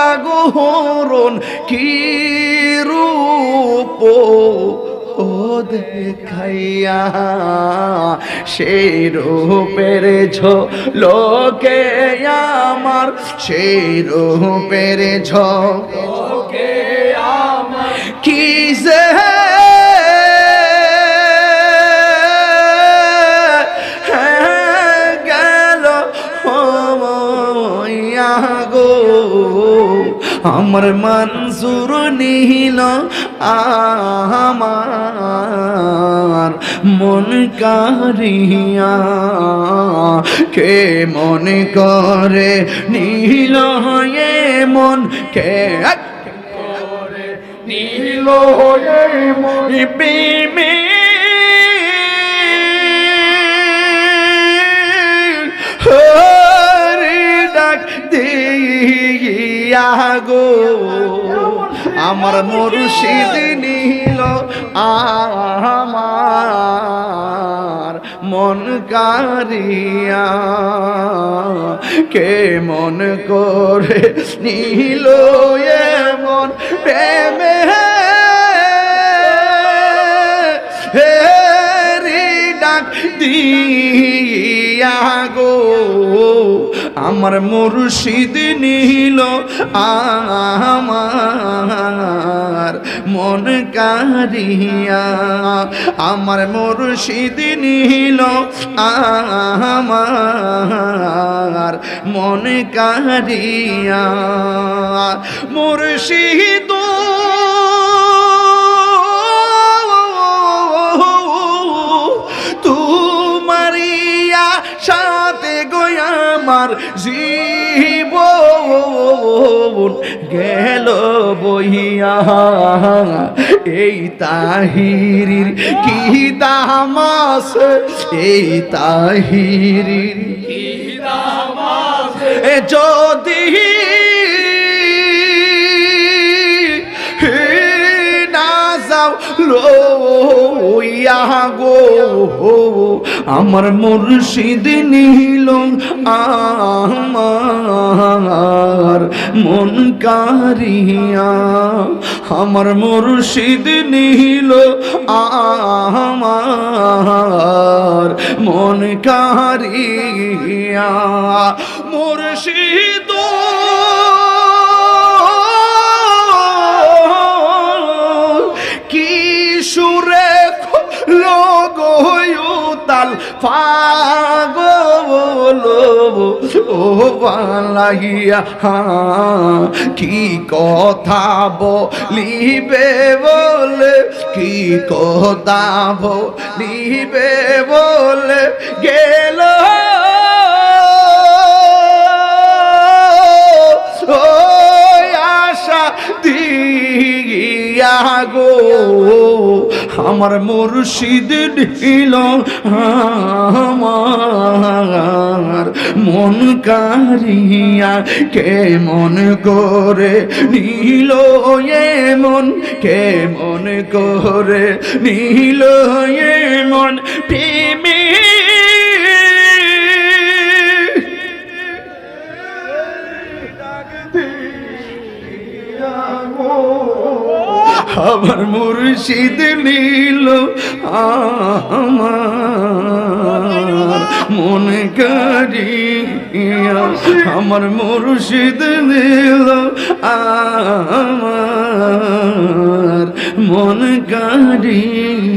লাগহরণ কি রূপ দেখাইয়া? সেই রূপের লোকে আমার সেই রূপের ঝোকে আমার। কি যে আমার মনসুর নীল আমার মন কারিয়া। কে মনে করে নীল হয়ে মন? কে নীল হয়ে মন? প্রেমে হরি ডাক দিয়া গো আমার মুর্শিদ নীল আমার মন কারিয়া, কে মন করে নীল মন প্রেমে? হে ডাক দিয়া আমার মুর্শিদ নীল আমার মন কারিয়া। আমার মুর্শিদ নীল আমার মন কারিয়া। মুর্শিদ গোয়ামার জীব গেল বইয়া এই তাহিরির কি দামাস এই দামাস যদি না যাও লইয়া গো, আমার মুর্শিদ নীল আমার মন কারিয়া, আমার মুর্শিদ নীল আমার মন কারিয়া, মুর্শিদ পাগল ও বালাইয়া কি কথা বলিবে বলে, কি কথা বলিবে বলে গেল? আশা দিয়া গো। আমার মুর্শিদ ঢিল, আমার মন কারিয়া কে মন করে নীল এ মন কে মন করে নীল এ মন প্রেমী আমার মুর্শিদ নীল আমার মন কারিয়া আমার মুর্শিদ নীল আমার মন কারিয়া